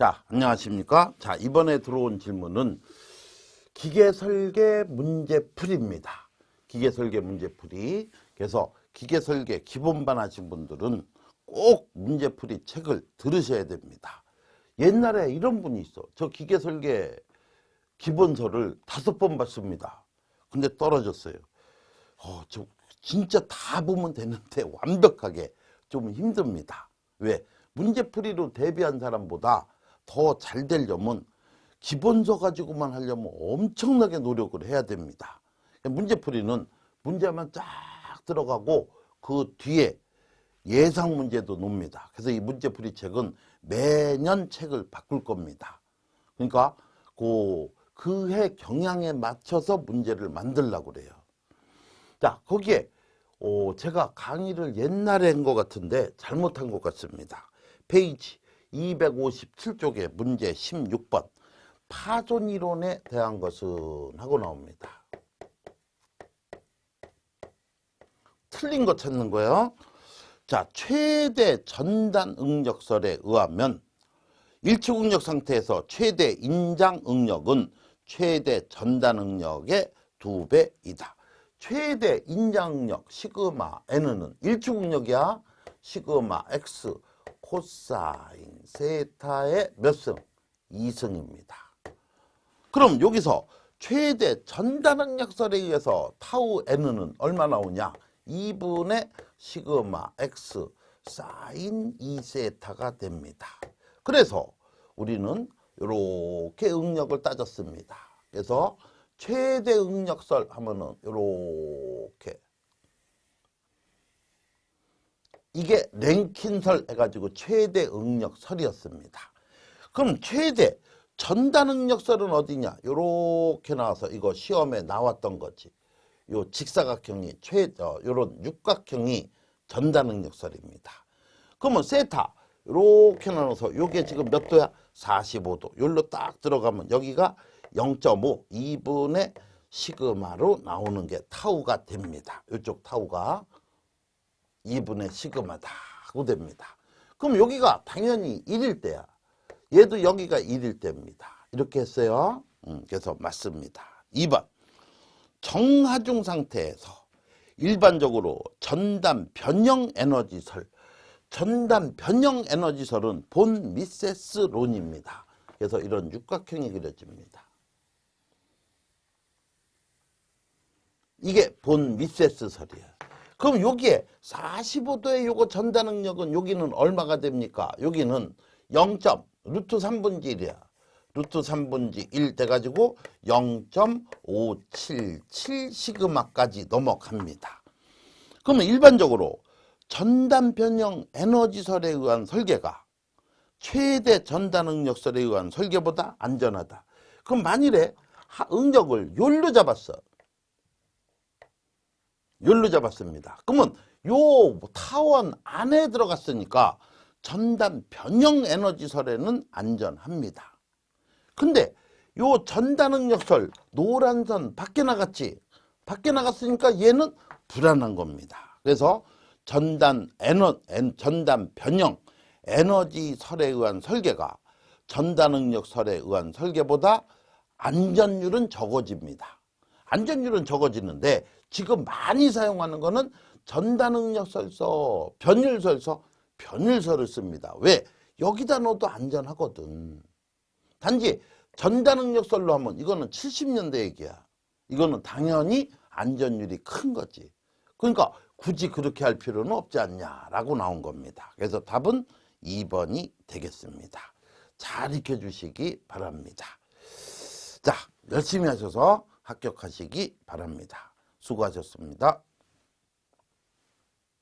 자, 안녕하십니까? 자, 이번에 들어온 질문은 기계 설계 문제풀이입니다. 기계 설계 문제풀이. 그래서 기계 설계 기본반 하신 분들은 꼭 문제풀이 책을 들으셔야 됩니다. 옛날에 이런 분이 있어. 저 기계 설계 기본서를 다섯 번 봤습니다. 근데 떨어졌어요. 어, 저 진짜 다 보면 되는데 완벽하게 좀 힘듭니다. 왜? 문제풀이로 대비한 사람보다 더 잘 되려면 기본서 가지고만 하려면 엄청나게 노력을 해야 됩니다. 문제풀이는 문제만 쫙 들어가고 그 뒤에 예상 문제도 놉니다. 그래서 이 문제풀이 책은 매년 책을 바꿀 겁니다. 그러니까 그 그 해 경향에 맞춰서 문제를 만들려고 그래요. 자, 거기에 어, 제가 강의를 옛날에 한 것 같은데 잘못한 것 같습니다. 페이지 257쪽에 문제 16번 파존 이론에 대한 것은 하고 나옵니다. 틀린 거 찾는 거예요. 자, 최대 전단 응력설에 의하면 일축 응력 상태에서 최대 인장 응력은 최대 전단 응력의 두 배이다. 최대 인장 응력 시그마 n는 일축 응력이야. 시그마 x 코사인 세타의 몇 승? 2승입니다. 그럼 여기서 최대 전단 응력설에 의해서 타우 n는 얼마 나오냐? 2분의 시그마 x 사인 2세타가 됩니다. 그래서 우리는 이렇게 응력을 따졌습니다. 그래서 최대 응력설 하면은 이렇게 이게 랭킨설 해가지고 최대 응력설이었습니다. 그럼 최대 전단 응력설은 어디냐? 이렇게 나와서 이거 시험에 나왔던 거지. 요 직사각형이 최, 어, 요런 육각형이 전단 응력설입니다. 그러면 세타 이렇게 나눠서 요게 지금 몇 도야? 45도. 요로 딱 들어가면 여기가 0.5 2분의 시그마로 나오는 게 타우가 됩니다. 이쪽 타우가 2분의 시그마다 하고 됩니다. 그럼 여기가 당연히 1일 때야. 얘도 여기가 1일 때입니다. 이렇게 했어요. 음, 그래서 맞습니다. 2번 정하중 상태에서 일반적으로 전단 변형 에너지설 전단 변형 에너지설은 본 미세스 론입니다. 그래서 이런 육각형이 그려집니다. 이게 본 미세스 설이에요. 그럼 여기에 45도의 요거 전단 능력은 여기는 얼마가 됩니까? 여기는 0. 루트 3분지 1이야. 루트 3분지 1 돼가지고 0.577 시그마까지 넘어갑니다. 그러면 일반적으로 전단 변형 에너지설에 의한 설계가 최대 전단 응력설에 의한 설계보다 안전하다. 그럼 만일에 하- 응력을 요로 잡았어. 요로 잡았습니다. 그러면 요 타원 안에 들어갔으니까 전단 변형 에너지설에는 안전합니다. 근데 요 전단 응력설 노란 선 밖에 나갔지. 밖에 나갔으니까 얘는 불안한 겁니다. 그래서 전단 에너 엔- 전단 변형 에너지설에 의한 설계가 전단 응력설에 의한 설계보다 안전율은 적어집니다. 안전율은 적어지는데 지금 많이 사용하는 거는 전단 응력설서, 변율설서, 변율설을 씁니다. 왜? 여기다 넣어도 안전하거든. 단지 전단 응력설로 하면 이거는 70년대 얘기야. 이거는 당연히 안전율이 큰 거지. 그러니까 굳이 그렇게 할 필요는 없지 않냐라고 나온 겁니다. 그래서 답은 2번이 되겠습니다. 잘 익혀주시기 바랍니다. 자, 열심히 하셔서 합격하시기 바랍니다. 수고하셨습니다.